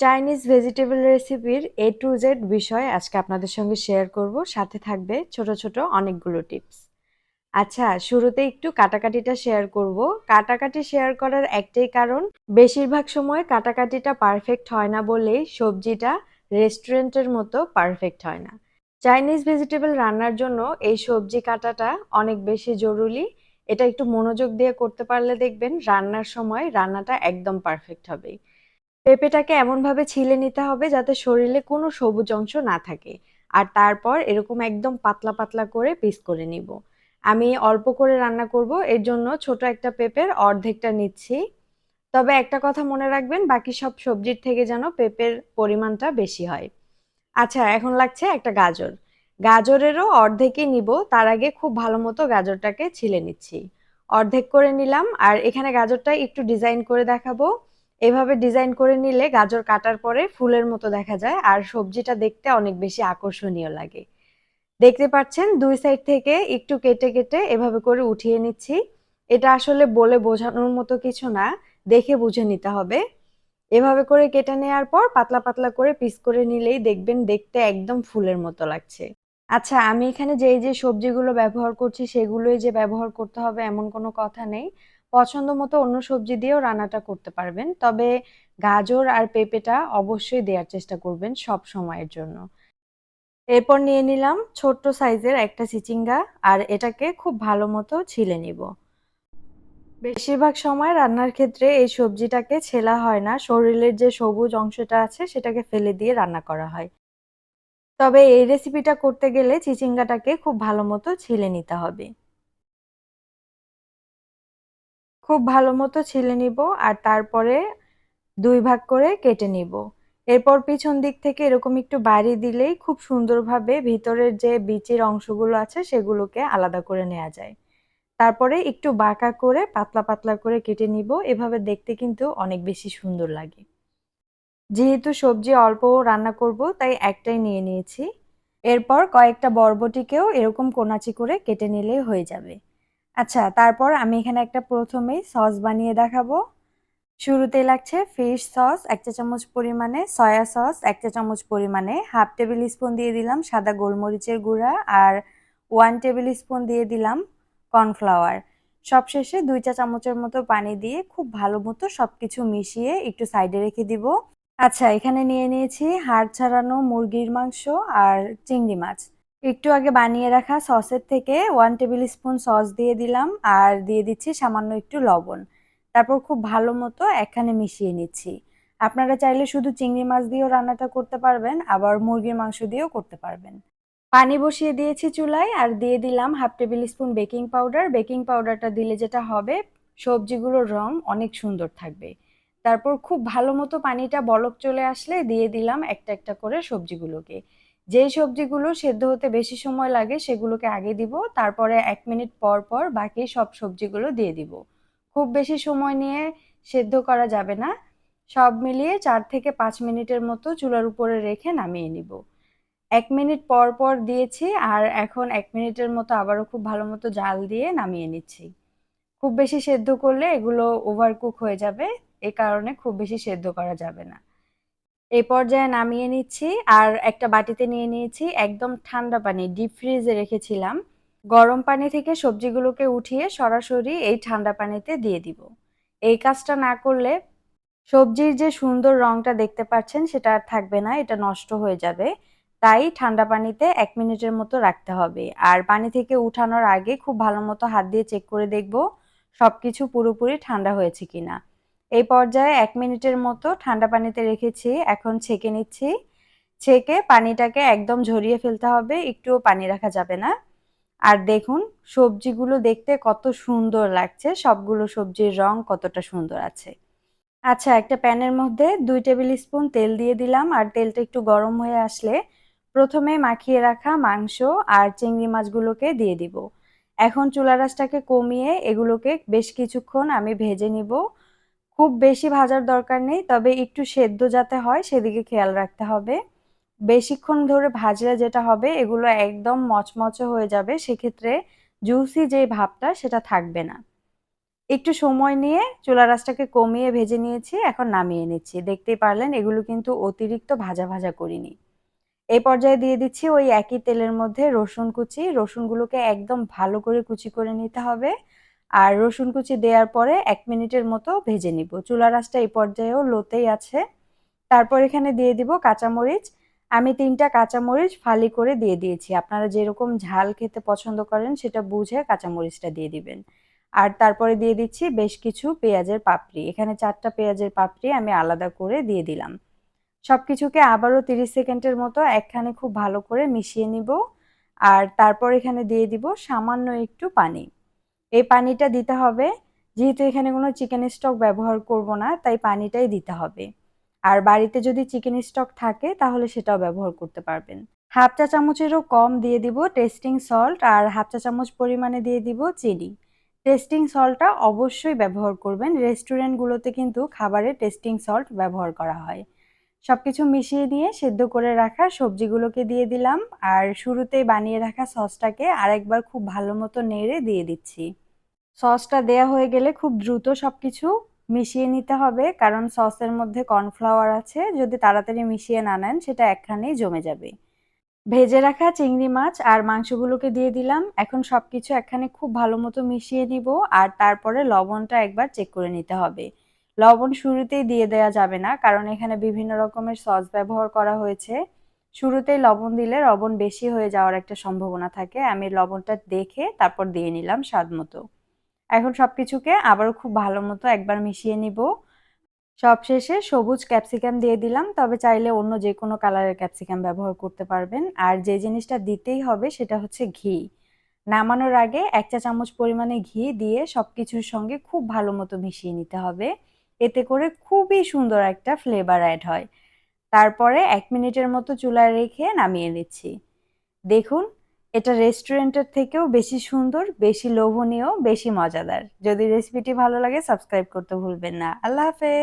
Chinese vegetable রেসিপির এ to Z বিষয় আজকে আপনাদের সঙ্গে শেয়ার করব। সাথে থাকবে ছোট ছোট অনেকগুলো টিপস আচ্ছা শুরুতে একটু কাটাকাটিটা শেয়ার করব। কাটাকাটি শেয়ার করার একটাই কারণ, বেশিরভাগ সময় কাটাকাটিটা পারফেক্ট হয় না বলেই সবজিটা রেস্টুরেন্টের মতো পারফেক্ট হয় না। চাইনিজ ভেজিটেবল রান্নার জন্য এই সবজি কাটাটা অনেক বেশি জরুরি। এটা একটু মনোযোগ দিয়ে করতে পারলে দেখবেন রান্নার সময় রান্নাটা একদম পারফেক্ট হবে পেঁপেটাকে এমনভাবে ছিলে নিতে হবে যাতে শরীরে কোনো সবুজ অংশ না থাকে। আর তারপর এরকম একদম পাতলা পাতলা করে পিস করে নিব। আমি অল্প করে রান্না করব, এর জন্য ছোট একটা পেঁপের অর্ধেকটা নিচ্ছি। তবে একটা কথা মনে রাখবেন, বাকি সব সবজির থেকে যেন পেঁপের পরিমাণটা বেশি হয়। আচ্ছা এখন লাগছে একটা গাজর। গাজরেরও অর্ধেকই নিব, তার আগে খুব ভালো মতো গাজরটাকে ছিলে নিচ্ছি। অর্ধেক করে নিলাম, আর এখানে গাজরটা একটু ডিজাইন করে দেখাবো। এভাবে ডিজাইন করে নিলে গাজর কাটার পরে ফুলের মতো দেখা যায়, আর সবজিটা দেখতে অনেক বেশি আকর্ষণীয় লাগে। দেখতে পাচ্ছেন, দুই সাইড থেকে একটু কেটে কেটে এভাবে করে উঠিয়ে নিচ্ছি। এটা আসলে বলে বোঝানোর মতো কিছু না, দেখে বুঝে নিতে হবে। এভাবে করে কেটে নেওয়ার পর পাতলা পাতলা করে পিস করে নিলেই দেখবেন দেখতে একদম ফুলের মতো লাগছে। আচ্ছা আমি এখানে যেই যে সবজিগুলো ব্যবহার করছি, সেগুলোই যে ব্যবহার করতে হবে এমন কোনো কথা নেই। পছন্দ মতো অন্য সবজি দিয়েও রান্নাটা করতে পারবেন। তবে গাজর আর পেঁপেটা অবশ্যই দেওয়ার চেষ্টা করবেন সব সময়ের জন্য। এরপর নিয়ে নিলাম ছোট্ট সাইজের একটা চিচিঙ্গা আর এটাকে খুব ভালো মতো ছিলে নিব। বেশিরভাগ সময় রান্নার ক্ষেত্রে এই সবজিটাকে ছেলা হয় না, শরীরের যে সবুজ অংশটা আছে সেটাকে ফেলে দিয়ে রান্না করা হয়। তবে এই রেসিপিটা করতে গেলে চিচিঙ্গাটাকে খুব ভালো মতো ছিলে নিতে হবে। খুব ভালো মতো ছিলে নিব আর তারপরে দুই ভাগ করে কেটে নিব। এরপর পিছন দিক থেকে এরকম একটু বাড়ি দিলেই খুব সুন্দরভাবে ভিতরের যে বিচির অংশগুলো আছে সেগুলোকে আলাদা করে নেওয়া যায়। তারপরে একটু বাঁকা করে পাতলা পাতলা করে কেটে নিব, এভাবে দেখতে কিন্তু অনেক বেশি সুন্দর লাগে। যেহেতু সবজি অল্প রান্না করব, তাই একটাই নিয়ে নিয়েছি। এরপর কয়েকটা বরবটিকেও এরকম কোনাচি করে কেটে নিলেই হয়ে যাবে। আচ্ছা তারপর আমি এখানে একটা প্রথমেই সস বানিয়ে দেখাবো। শুরুতে লাগছে ফিশ সস এক চা চামচ পরিমাণে সয়া সস এক চা চামচ পরিমাণে হাফ টেবিল স্পুন দিয়ে দিলাম সাদা গোলমরিচের গুঁড়া আর ওয়ান টেবিল স্পুন দিয়ে দিলাম কর্নফ্লাওয়ার সবশেষে দুই চা চামচের মতো পানি দিয়ে খুব ভালো মতো সব কিছু মিশিয়ে একটু সাইডে রেখে দিব। আচ্ছা এখানে নিয়ে নিয়েছি হাড় ছাড়ানো মুরগির মাংস আর চিংড়ি মাছ। একটু আগে বানিয়ে রাখা সসের থেকে ওয়ান টেবিল স্পুন সস দিয়ে দিলাম, আর দিয়ে দিচ্ছি সামান্য একটু লবণ। তারপর খুব ভালো মতো এখানে মিশিয়ে নিচ্ছি। আপনারা চাইলে শুধু চিংড়ি মাছ দিয়েও রান্নাটা করতে পারবেন, আবার মুরগির মাংস দিয়েও করতে পারবেন। পানি বসিয়ে দিয়েছি চুলায়, আর দিয়ে দিলাম half tablespoon baking powder baking পাউডারটা দিলে যেটা হবে, সবজিগুলোর রং অনেক সুন্দর থাকবে। তারপর খুব ভালো মতো পানিটা বলক চলে আসলে দিয়ে দিলাম একটা একটা করে সবজিগুলোকে। যেই সবজিগুলো সেদ্ধ হতে বেশি সময় লাগে সেগুলোকে আগে দিব, তারপরে এক মিনিট পর পর বাকি সব সবজিগুলো দিয়ে দিব। খুব বেশি সময় নিয়ে সেদ্ধ করা যাবে না। সব মিলিয়ে চার থেকে পাঁচ মিনিটের মতো চুলার উপরে রেখে নামিয়ে নিব। এক মিনিট পর পর দিয়েছি আর এখন এক মিনিটের মতো আবারও খুব ভালো মতো জাল দিয়ে নামিয়ে নিচ্ছি। খুব বেশি সেদ্ধ করলে এগুলো ওভারকুক হয়ে যাবে এই কারণে খুব বেশি সেদ্ধ করা যাবে না। এই পর্যায়ে নামিয়ে নিচ্ছি আর একটা বাটিতে নিয়ে নিয়েছি একদম ঠান্ডা পানি ডিপ ফ্রিজে রেখেছিলাম। গরম পানি থেকে সবজিগুলোকে উঠিয়ে সরাসরি এই ঠান্ডা পানিতে দিয়ে দিব। এই কাজটা না করলে সবজির যে সুন্দর রংটা দেখতে পাচ্ছেন সেটা আর থাকবে না, এটা নষ্ট হয়ে যাবে। তাই ঠান্ডা পানিতে এক মিনিটের মতো রাখতে হবে। আর পানি থেকে উঠানোর আগে খুব ভালো মতো হাত দিয়ে চেক করে দেখব সব কিছু পুরোপুরি ঠান্ডা হয়েছে কিনা। এই পর্যায়ে এক মিনিটের মতো ঠান্ডা পানিতে রেখেছি, এখন ছেঁকে নিচ্ছি। ছেঁকে পানিটাকে একদম ঝরিয়ে ফেলতে হবে, একটুও পানি রাখা যাবে না। আর দেখুন, সবজিগুলো দেখতে কত সুন্দর লাগছে, সবগুলো সবজির রং কতটা সুন্দর আছে। আচ্ছা একটা প্যানের মধ্যে দুই টেবিল স্পুন তেল দিয়ে দিলাম, আর তেলটা একটু গরম হয়ে আসলে প্রথমে মাখিয়ে রাখা মাংস আর চিংড়ি মাছগুলোকে দিয়ে দিব। এখন চুলা রাসটাকে কমিয়ে এগুলোকে বেশ কিছুক্ষণ আমি ভেজে নিব। খুব বেশি ভাজার দরকার নেই, তবে একটু সেদ্ধ যাতে হয় সেদিকে খেয়াল রাখতে হবে। বেশিক্ষণ ধরে ভাজলে যেটা হবে, এগুলো একদম মচমচে হয়ে যাবে, সেক্ষেত্রে জুসি যে ভাবটা সেটা থাকবে না। একটু সময় নিয়ে চুলা রাসটাকে কমিয়ে ভেজে নিয়েছি, এখন নামিয়ে নিচ্ছি। দেখতেই পারলেন, এগুলো কিন্তু অতিরিক্ত ভাজা ভাজা করিনি। এই পর্যায়ে দিয়ে দিচ্ছি ওই একই তেলের মধ্যে রসুন কুচি। রসুনগুলোকে একদম ভালো করে কুচি করে নিতে হবে। আর রসুন কুচি দেওয়ার পরে এক মিনিটের মতো ভেজে নিব। চুলা রাসটা এই পর্যায়েও লোতেই আছে। তারপর এখানে দিয়ে দিব কাঁচামরিচ। আমি তিনটা কাঁচামরিচ ফালি করে দিয়ে দিয়েছি। আপনারা যেরকম ঝাল খেতে পছন্দ করেন সেটা বুঝে কাঁচামরিচটা দিয়ে দিবেন। আর তারপরে দিয়ে দিচ্ছি বেশ কিছু পেঁয়াজের পাপড়ি। এখানে চারটা পেঁয়াজের পাপড়ি আমি আলাদা করে দিয়ে দিলাম। সব কিছুকে আবারও তিরিশ সেকেন্ডের মতো একখানে খুব ভালো করে মিশিয়ে নিব। আর তারপর এখানে দিয়ে দিব সামান্য একটু পানি। এই পানিটা দিতে হবে। যেহেতু এখানে কোনো চিকেন স্টক ব্যবহার করব না, তাই পানিটাই দিতে হবে। আর বাড়িতে যদি চিকেন স্টক থাকে, তাহলে সেটাও ব্যবহার করতে পারবেন। হাফ চা চামচেরও কম দিয়ে দিব টেস্টিং সল্ট আর হাফ চা চামচ পরিমাণে দিয়ে দিব চিনি। টেস্টিং সল্টটা অবশ্যই ব্যবহার করবেন। রেস্টুরেন্টগুলোতে কিন্তু খাবারে টেস্টিং সল্ট ব্যবহার করা হয়। সব কিছু মিশিয়ে নিয়ে সেদ্ধ করে রাখা সবজিগুলোকে দিয়ে দিলাম। আর শুরুতেই বানিয়ে রাখা সসটাকে আরেকবার খুব ভালো মতো নেড়ে দিয়ে দিচ্ছি। সসটা দেয়া হয়ে গেলে খুব দ্রুত সব কিছু মিশিয়ে নিতে হবে, কারণ সসের মধ্যে কর্নফ্লাওয়ার আছে। যদি তাড়াতাড়ি মিশিয়ে না নেন, সেটা একখানেই জমে যাবে। ভেজে রাখা চিংড়ি মাছ আর মাংসগুলোকে দিয়ে দিলাম। এখন সব কিছু একখানে খুব ভালো মতো মিশিয়ে নিব। আর তারপরে লবণটা একবার চেক করে নিতে হবে। লবণ শুরুতেই দিয়ে দেওয়া যাবে না, কারণ এখানে বিভিন্ন রকমের সস ব্যবহার করা হয়েছে। শুরুতেই লবণ দিলে লবণ বেশি হয়ে যাওয়ার একটা সম্ভাবনা থাকে। আমি লবণটা দেখে তারপর দিয়ে নিলাম স্বাদ মতো। এখন সব কিছুকে আবারও খুব ভালো মতো একবার মিশিয়ে নিব। সবশেষে সবুজ ক্যাপসিকাম দিয়ে দিলাম, তবে চাইলে অন্য যে কোনো কালারের ক্যাপসিকাম ব্যবহার করতে পারবেন। আর যে জিনিসটা দিতেই হবে সেটা হচ্ছে ঘি। নামানোর আগে এক চা চামচ পরিমাণে ঘি দিয়ে সব কিছুর সঙ্গে খুব ভালো মতো মিশিয়ে নিতে হবে। এতে করে খুবই সুন্দর একটা ফ্লেভার অ্যাড হয়। তারপরে এক মিনিটের মতো চুলায় রেখে নামিয়ে নিচ্ছি। দেখুন, এটা রেস্টুরেন্টের থেকেও বেশি সুন্দর, বেশি লোভনীয়, বেশি মজাদার। যদি রেসিপিটি ভালো লাগে সাবস্ক্রাইব করতে ভুলবেন না। আল্লাহ হাফেজ!